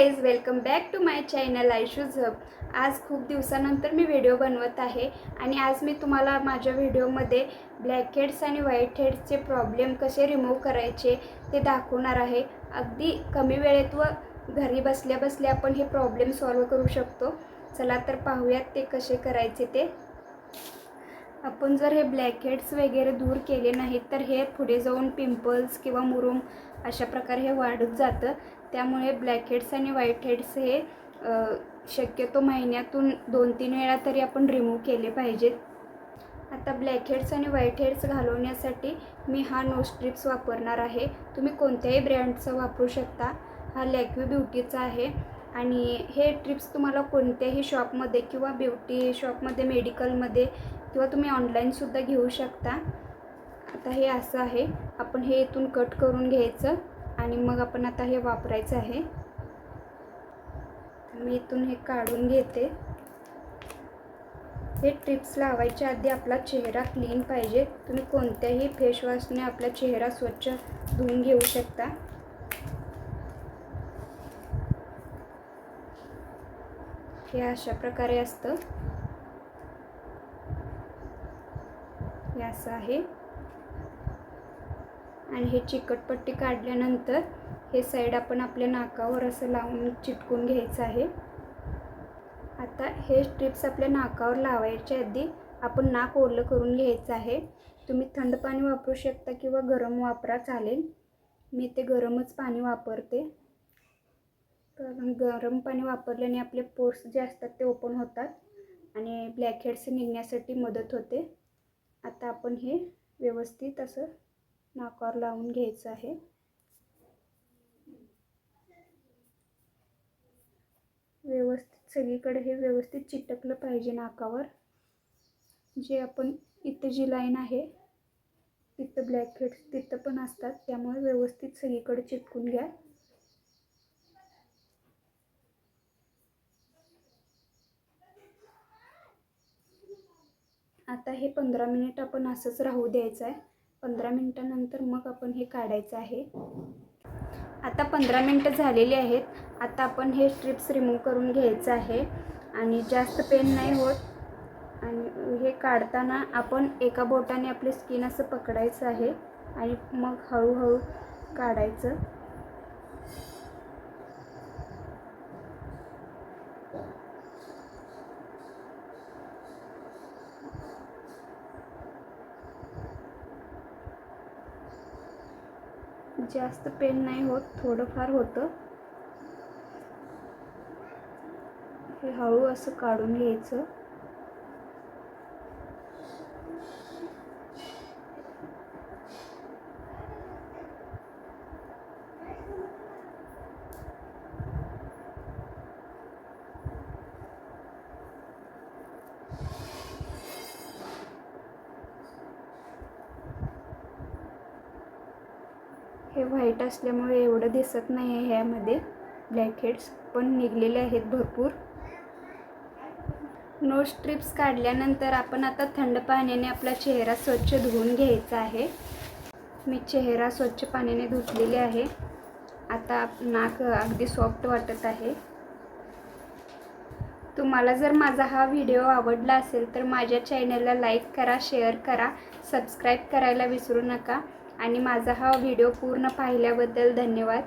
Guys welcome back to my channel Ayshu's Hub आज खूप दिवसानंतर मी व्हिडिओ बनवत आहे आणि आज मी तुम्हाला माझ्या व्हिडिओमध्ये ब्लॅक हेड्स आणि व्हाईट हेड्सचे प्रॉब्लेम कसे रिमूव्ह करायचे ते दाखवणार आहे. अगदी कमी वेळेत व घरी बसल्या बसल्या आपण हे प्रॉब्लेम सॉल्व करू शकतो. चला तर पाहूयात ते कसे करायचे ते. आपण जर हे ब्लॅक हेड्स वगैरे दूर केले नाहीत तर हे पुढे जाऊन पिंपल्स किंवा मुरुम अशा प्रकारे हे वाढत जातं. त्यामुळे ब्लॅक हेड्स आणि व्हाईट हेड्स हे शक्यतो महिन्यातून दोन तीन वेळा तरी आपण रिमूव्ह केले पाहिजेत. आता ब्लॅक हेड्स आणि व्हाईट हेड्स घालवण्यासाठी मी हा नो स्ट्रिप्स वापरणार आहे. तुम्ही कोणत्याही ब्रँडचा वापरू शकता. हा लॅक्वी ब्युटीचा आहे. आणि हे ट्रिप्स तुम्हाला कोणत्याही शॉपमध्ये किंवा ब्युटी शॉपमध्ये मेडिकलमध्ये किंवा तुम्ही ऑनलाईनसुद्धा घेऊ शकता. आता हे असं आहे. आपण हे इथून कट करून घ्यायचं आणि मग आपण आता हे वापरायचं आहे. मी इथून हे काढून घेते. हे ट्रिप्स लावायच्या आधी आपला चेहरा क्लीन पाहिजे. तुम्ही कोणत्याही फेसवॉशने आपला चेहरा स्वच्छ धुवून घेऊ शकता. हे अशा प्रकारे असतं. हे असं आहे. आणि हे चिकटपट्टी काढल्यानंतर हे साईड आपण आपल्या नाकावर असं लावून चिटकून घ्यायचं आहे. आता हे स्ट्रिप्स आपल्या नाकावर लावायच्या आधी आपण नाक ओलं करून घ्यायचं आहे. तुम्ही थंड पाणी वापरू शकता किंवा गरम वापरा चालेल. मी ते गरमच पाणी वापरते. कारण गरम पाणी वापरल्याने आपले पोर्स जे असतात ते ओपन होतात आणि ब्लॅक हेड्स निघण्यासाठी मदत होते. आता आपण हे व्यवस्थित असं नाकावर लावून घ्यायचं आहे. व्यवस्थित सगळीकडे हे व्यवस्थित चिटकलं पाहिजे नाकावर. जे आपण इथं जी लाईन आहे तिथं ब्लॅक हेड्स तिथं पण असतात त्यामुळे व्यवस्थित सगळीकडे चिटकून घ्या. आता हे पंधरा मिनिट आपण असंच राहू द्यायचं आहे. पंधरा मिनटानंतर मग आपण हे काढायचं आहे. आता पंधरा मिनटं झालेली आहेत. आता आपण हे स्ट्रिप्स रिमूव्ह करून घ्यायचं आहे. आणि जास्त पेन नाही होत. आणि हे काढताना आपण एका बोटाने आपली स्किन असं पकडायचं आहे. आणि मग हळूहळू काढायचं. जास्त पेन नाही होत थोडंफार होतं. हे हळू असं काढून घ्यायचं. हे व्हाईट असल्यामुळे एवढं दिसत नाही आहे ह्यामध्ये. ब्लॅक हेड्स पण निघलेले आहेत भरपूर. नो स्ट्रिप्स काढल्यानंतर आपण आता थंड पाण्याने आपला चेहरा स्वच्छ धुवून घ्यायचा आहे. मी चेहरा स्वच्छ पाण्याने धुतलेले आहे. आता नाक अगदी सॉफ्ट वाटत आहे. तुम्हाला जर माझा हा व्हिडिओ आवडला असेल तर माझ्या चॅनलला लाईक करा शेअर करा सबस्क्राईब करायला विसरू नका. आणि माझा हा व्हिडिओ पूर्ण पाहिल्याबद्दल धन्यवाद.